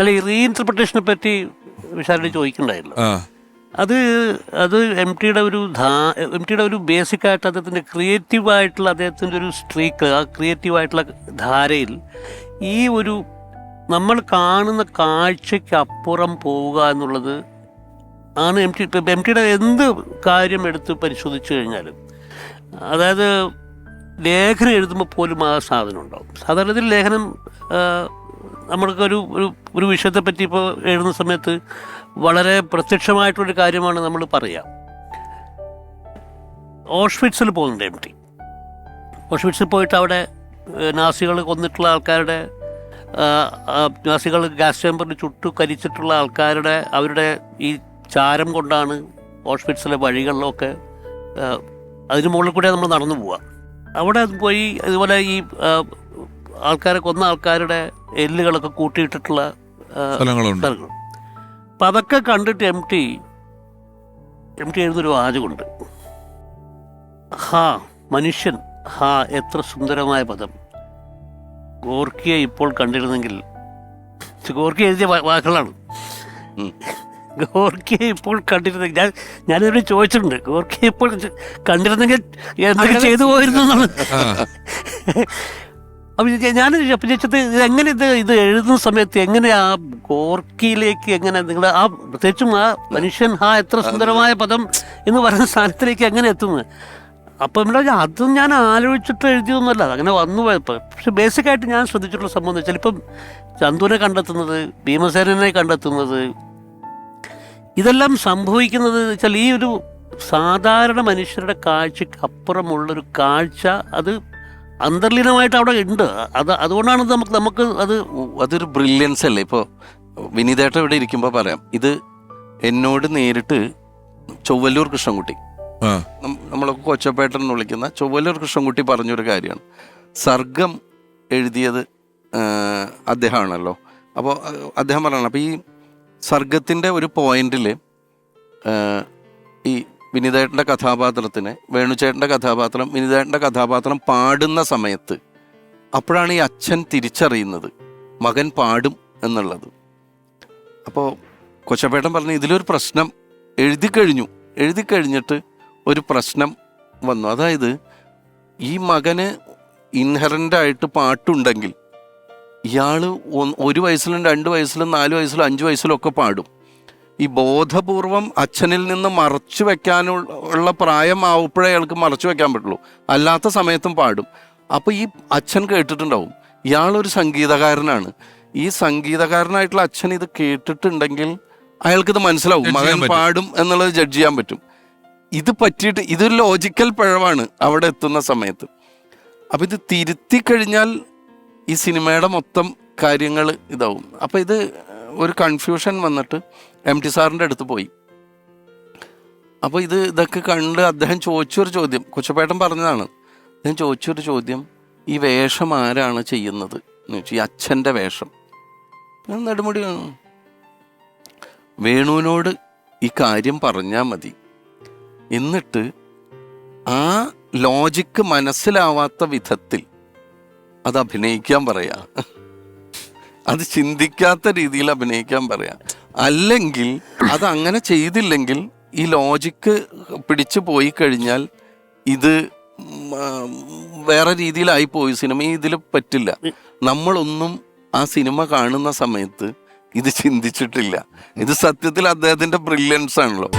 അല്ല ഈ റീഇന്റർപ്രിട്ടേഷനെ പറ്റി വിശാലിന് ചോദിക്കണ്ടായിരുന്നു. അത് അത് എം ടിയുടെ ഒരു ധാ എം ടിയുടെ ഒരു ബേസിക് ആയിട്ട് അദ്ദേഹത്തിന്റെ ക്രിയേറ്റീവായിട്ടുള്ള അദ്ദേഹത്തിന്റെ ഒരു സ്ട്രീക്ക് ആ ക്രിയേറ്റീവായിട്ടുള്ള ധാരയിൽ ഈ ഒരു നമ്മൾ കാണുന്ന കാഴ്ചയ്ക്ക് അപ്പുറം പോവുക എന്നുള്ളത് ആണ് എം ടി ഇപ്പം എം ടിയുടെ എന്ത് കാര്യം എടുത്ത് പരിശോധിച്ചു കഴിഞ്ഞാലും അതായത് ലേഖനം എഴുതുമ്പോൾ പോലും ആ സാധനം ഉണ്ടാവും. സാധാരണത്തിൽ ലേഖനം നമ്മൾക്കൊരു ഒരു ഒരു വിഷയത്തെ പറ്റി ഇപ്പോൾ എഴുതുന്ന സമയത്ത് വളരെ പ്രത്യക്ഷമായിട്ടുള്ളൊരു കാര്യമാണ് നമ്മൾ പറയുക ഓഷ്വിറ്റ്സിൽ പോകുന്നുണ്ട് എം ടി ഓഷ്വിറ്റ്സിൽ പോയിട്ട് അവിടെ നാസികൾ കൊന്നിട്ടുള്ള ആൾക്കാരുടെ നാസികൾ ഗ്യാസ് ചേമ്പറിൽ ചുട്ടു കരിച്ചിട്ടുള്ള ആൾക്കാരുടെ അവരുടെ ഈ ചാരം കൊണ്ടാണ് ഓഷ്വിറ്റ്സിലെ വഴികളിലൊക്കെ അതിന് മുകളിൽ കൂടെ നമ്മൾ നടന്നു പോവുക അവിടെ പോയി ഇതുപോലെ ഈ ആൾക്കാരെ കൊന്ന ആൾക്കാരുടെ എല്ലുകളൊക്കെ കൂട്ടിയിട്ടിട്ടുള്ള സ്ഥലങ്ങളുണ്ട്. അപ്പം അതൊക്കെ കണ്ടിട്ട് എം ടി എം ടി എഴുതൊരു വാചകമുണ്ട്. ഹാ മനുഷ്യൻ ഹാ എത്ര സുന്ദരമായ പദം. ഗോർക്കിയെ ഇപ്പോൾ കണ്ടിരുന്നെങ്കിൽ ഗോർക്കി എഴുതിയ വാക്കുകളാണ്. ഗോർക്കിയെ ഇപ്പോൾ കണ്ടിരുന്നെങ്കിൽ ഞാൻ ഞാനിതിനോട് ചോദിച്ചിട്ടുണ്ട് ഗോർക്കിയെ ഇപ്പോൾ കണ്ടിരുന്നെങ്കിൽ എന്തൊക്കെ ചെയ്തു പോയിരുന്നു എന്നാണ്. അപ്പം ഞാൻ അപ്പം ചോദിച്ചത് എങ്ങനെ ഇത് ഇത് എഴുതുന്ന സമയത്ത് എങ്ങനെ ആ ഗോർക്കിയിലേക്ക് എങ്ങനെ നിങ്ങൾ ആ പ്രത്യേകിച്ചും ആ മനുഷ്യൻ ആ എത്ര സുന്ദരമായ പദം എന്ന് പറയുന്ന സ്ഥാനത്തിലേക്ക് എങ്ങനെ എത്തുന്നത് അപ്പം ഇവിടെ അതും ഞാൻ ആലോചിച്ചിട്ട് എഴുതിയൊന്നുമല്ല അങ്ങനെ വന്നു പോയപ്പോൾ പക്ഷെ ബേസിക്കായിട്ട് ഞാൻ ശ്രദ്ധിച്ചിട്ടുള്ള സംഭവം എന്ന് വെച്ചാൽ ഇപ്പം ചന്തുവിനെ കണ്ടെത്തുന്നത് ഭീമസേനനെ കണ്ടെത്തുന്നത് ഇതെല്ലാം സംഭവിക്കുന്നത് വെച്ചാൽ ഈ ഒരു സാധാരണ മനുഷ്യരുടെ കാഴ്ചയ്ക്ക് അപ്പുറമുള്ളൊരു കാഴ്ച അത് അന്തർലീനമായിട്ട് അവിടെ ഉണ്ട്. അത് അതുകൊണ്ടാണ് നമുക്ക് നമുക്ക് അത് അതൊരു ബ്രില്യൻസ് അല്ലേ? ഇപ്പോൾ വിനീതേട്ട ഇവിടെ ഇരിക്കുമ്പോൾ പറയാം ഇത് എന്നോട് നേരിട്ട് ചൊവ്വല്ലൂർ കൃഷ്ണൻകുട്ടി. നമ്മളൊക്കെ കൊച്ചപ്പേട്ടൻ എന്ന് വിളിക്കുന്ന ചൊവ്വല്ലൂർ കൃഷ്ണൻകുട്ടി പറഞ്ഞൊരു കാര്യമാണ്. സർഗം എഴുതിയത് അദ്ദേഹമാണല്ലോ. അപ്പോൾ അദ്ദേഹം പറയണം അപ്പോൾ ഈ സർഗത്തിന്റെ ഒരു പോയിന്റിൽ ഈ വിനീതേട്ടന്റെ കഥാപാത്രത്തിന് വേണുചേട്ടന്റെ കഥാപാത്രം വിനിതേട്ടന്റെ കഥാപാത്രം പാടുന്ന സമയത്ത് അപ്പോഴാണ് ഈ അച്ഛൻ തിരിച്ചറിയുന്നത് മകൻ പാടും എന്നുള്ളത്. അപ്പോൾ കൊച്ചപ്പേട്ടൻ പറഞ്ഞു ഇതിലൊരു പ്രശ്നം എഴുതി കഴിഞ്ഞു. എഴുതി കഴിഞ്ഞിട്ട് ഒരു പ്രശ്നം വന്നു. അതായത് ഈ മകന് ഇൻഹറന്റായിട്ട് പാട്ടുണ്ടെങ്കിൽ ഇയാൾ ഒരു വയസ്സിലും രണ്ട് വയസ്സിലും നാല് വയസ്സിലും അഞ്ച് വയസ്സിലും ഒക്കെ പാടും. ഈ ബോധപൂർവം അച്ഛനിൽ നിന്ന് മറച്ചു വെക്കാനുള്ള പ്രായം പ്രായമാവുമ്പോഴേ അയാൾക്ക് മറച്ചു വെക്കാൻ പറ്റുള്ളൂ. അല്ലാത്ത സമയത്തും പാടും. അപ്പോൾ ഈ അച്ഛൻ കേട്ടിട്ടുണ്ടാവും ഇയാളൊരു സംഗീതകാരനാണ്. ഈ സംഗീതകാരനായിട്ടുള്ള അച്ഛൻ ഇത് കേട്ടിട്ടുണ്ടെങ്കിൽ അയാൾക്കിത് മനസ്സിലാവും. മകൻ പാടും എന്നുള്ളത് ജഡ്ജ് ചെയ്യാൻ പറ്റും. ഇത് പറ്റിയിട്ട് ഇതൊരു ലോജിക്കൽ പിഴവാണ് അവിടെ എത്തുന്ന സമയത്ത്. അപ്പം ഇത് തിരുത്തി കഴിഞ്ഞാൽ ഈ സിനിമയുടെ മൊത്തം കാര്യങ്ങൾ ഇതാവും. അപ്പം ഇത് ഒരു കൺഫ്യൂഷൻ വന്നിട്ട് എം ടി സാറിന്റെ അടുത്ത് പോയി. അപ്പോൾ ഇത് ഇതൊക്കെ കണ്ട് അദ്ദേഹം ചോദിച്ചൊരു ചോദ്യം. കൊച്ചപ്പേട്ടൻ പറഞ്ഞതാണ്. അദ്ദേഹം ചോദിച്ചൊരു ചോദ്യം. ഈ വേഷം ആരാണ് ചെയ്യുന്നത്? എന്ന് വെച്ചാൽ ഈ അച്ഛന്റെ വേഷം. നെടുമുടി. വേണുവിനോട് ഈ കാര്യം പറഞ്ഞാൽ മതി. എന്നിട്ട് ആ ലോജിക്ക് മനസ്സിലാവാത്ത വിധത്തിൽ അത് അഭിനയിക്കാൻ പറയാ. അത് ചിന്തിക്കാത്ത രീതിയിൽ അഭിനയിക്കാൻ പറയാ. അല്ലെങ്കിൽ അത് അങ്ങനെ ചെയ്തില്ലെങ്കിൽ ഈ ലോജിക്ക് പിടിച്ചു പോയി കഴിഞ്ഞാൽ ഇത് വേറെ രീതിയിലായി പോയി സിനിമ ഇതിൽ പറ്റില്ല. നമ്മളൊന്നും ആ സിനിമ കാണുന്ന സമയത്ത് ഇത് ചിന്തിച്ചിട്ടില്ല. ഇത് സത്യത്തിൽ അദ്ദേഹത്തിന്റെ ബ്രില്യൻസ് ആണല്ലോ.